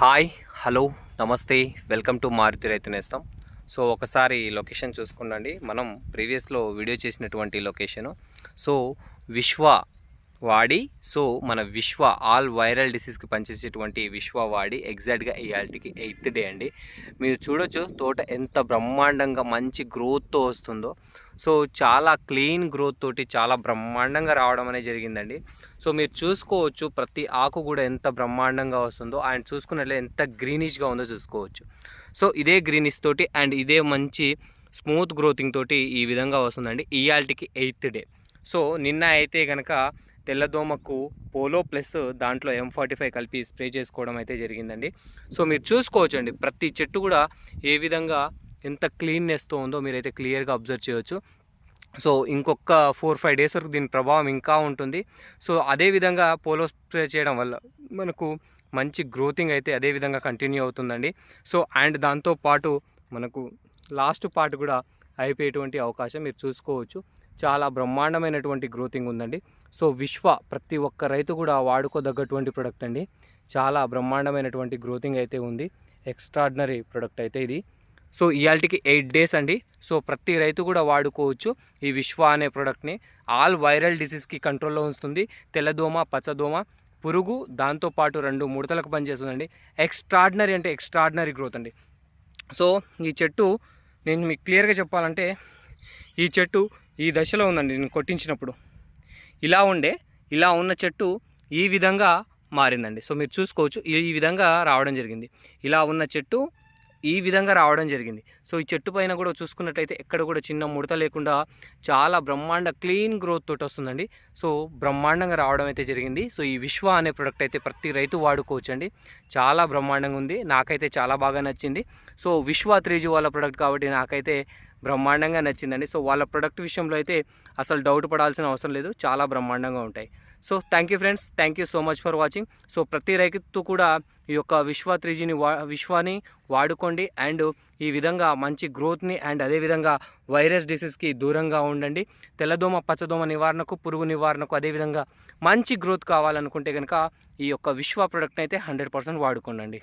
Hi hello నమస్తే welcome to Maruti రైతు నేస్తాం. So ఒకసారి లొకేషన్ చూసుకుండండి. మనం ప్రీవియస్లో వీడియో చేసినటువంటి లొకేషను. సో విశ్వ వాడి సో మన విశ్వ ఆల్ వైరల్ డిసీజ్కి పనిచేసేటువంటి విశ్వ వాడి ఎగ్జాక్ట్గా ఇవాళకి ఎయిత్ డే అండి. మీరు చూడొచ్చు తోట ఎంత బ్రహ్మాండంగా మంచి గ్రోత్తో వస్తుందో. సో చాలా క్లీన్ గ్రోత్ తోటి చాలా బ్రహ్మాండంగా రావడం అనేది జరిగిందండి. సో మీరు చూసుకోవచ్చు ప్రతి ఆకు కూడా ఎంత బ్రహ్మాండంగా వస్తుందో అండ్ చూసుకున్నట్లే ఎంత గ్రీనిష్గా ఉందో చూసుకోవచ్చు. సో ఇదే గ్రీనిష్ తోటి అండ్ ఇదే మంచి స్మూత్ గ్రోతింగ్ తోటి ఈ విధంగా వస్తుందండి ఇయాల్టీకి ఎయిత్ డే. సో నిన్న అయితే కనుక తెల్లదోమకు పోలో ప్లస్ దాంట్లో ఎం ఫార్టీ ఫైవ్ కలిపి స్ప్రే చేసుకోవడం అయితే జరిగిందండి. సో మీరు చూసుకోవచ్చండి. ప్రతి చెట్టు కూడా ఏ విధంగా ఎంత క్లీన్నెస్తో ఉందో మీరైతే క్లియర్గా అబ్జర్వ్ చేయవచ్చు సో ఇంకొక ఫోర్ ఫైవ్ డేస్ వరకు దీని ప్రభావం ఇంకా ఉంటుంది. సో అదేవిధంగా పోలో స్ప్రే చేయడం వల్ల మనకు మంచి గ్రోతింగ్ అయితే అదే విధంగా కంటిన్యూ అవుతుందండి. సో అండ్ దాంతో పాటు మనకు లాస్ట్ పార్ట్ కూడా అయిపోయేటువంటి అవకాశం మీరు చూసుకోవచ్చు. చాలా బ్రహ్మాండమైనటువంటి గ్రోతింగ్ ఉందండి. సో విశ్వ ప్రతి ఒక్క రైతు కూడా వాడుకోదగ్గటువంటి ప్రొడక్ట్ అండి. చాలా బ్రహ్మాండమైనటువంటి గ్రోతింగ్ అయితే ఉంది. ఎక్స్ట్రాడినరీ ప్రొడక్ట్ అయితే ఇది. సో ఇవాళకి ఎయిట్ డేస్ అండి. సో ప్రతి రైతు కూడా వాడుకోవచ్చు ఈ విశ్వ అనే ప్రోడక్ట్ని ఆల్ వైరల్ డిసీజ్కి కంట్రోల్లో ఉంచుతుంది. తెల్లదోమ పచ్చదోమ పురుగు దాంతోపాటు రెండు ముడతలకు పనిచేస్తుందండి. ఎక్స్ట్రాడినరీ అంటే ఎక్స్ట్రాడినరీ గ్రోత్ అండి. సో ఈ చెట్టు నేను మీకు క్లియర్గా చెప్పాలంటే ఈ చెట్టు ఈ దశలో ఉందండి నేను కొట్టించినప్పుడు. ఇలా ఉండే ఇలా ఉన్న చెట్టు ఈ విధంగా మారిందండి. సో మీరు చూసుకోవచ్చు ఈ విధంగా రావడం జరిగింది. ఇలా ఉన్న చెట్టు ఈ విధంగా రావడం జరిగింది. సో ఈ చెట్టు పైన కూడా చూసుకున్నట్లయితే ఎక్కడ కూడా చిన్న ముడత లేకుండా చాలా బ్రహ్మాండ క్లీన్ గ్రోత్ తోటి వస్తుందండి. సో బ్రహ్మాండంగా రావడం అయితే జరిగింది. సో ఈ విశ్వ అనే ప్రొడక్ట్ అయితే ప్రతి రైతు వాడుకోవచ్చు అండి చాలా బ్రహ్మాండంగా ఉంది. నాకైతే చాలా బాగా నచ్చింది. సో విశ్వ త్రీజీ వాళ్ళ ప్రొడక్ట్ కాబట్టి నాకైతే బ్రహ్మాండంగా నచ్చిందండి. సో వాళ్ళ ప్రొడక్ట్ విషయంలో అయితే అసలు డౌట్ పడాల్సిన అవసరం లేదు. చాలా బ్రహ్మాండంగా ఉంటాయి. So thank you friends. Thank you so much for watching. So ప్రతి రైతు కూడా ఈ యొక్క విశ్వ త్రీజీని వా విశ్వాని వాడుకోండి. అండ్ ఈ విధంగా మంచి గ్రోత్ని అండ్ అదేవిధంగా వైరస్ డిసీజ్కి దూరంగా ఉండండి. తెల్లదోమ పచ్చదోమ నివారణకు పురుగు నివారణకు అదేవిధంగా మంచి గ్రోత్ కావాలనుకుంటే కనుక ఈ యొక్క విశ్వ ప్రొడక్ట్ని అయితే హండ్రెడ్ పర్సెంట్ వాడుకోండి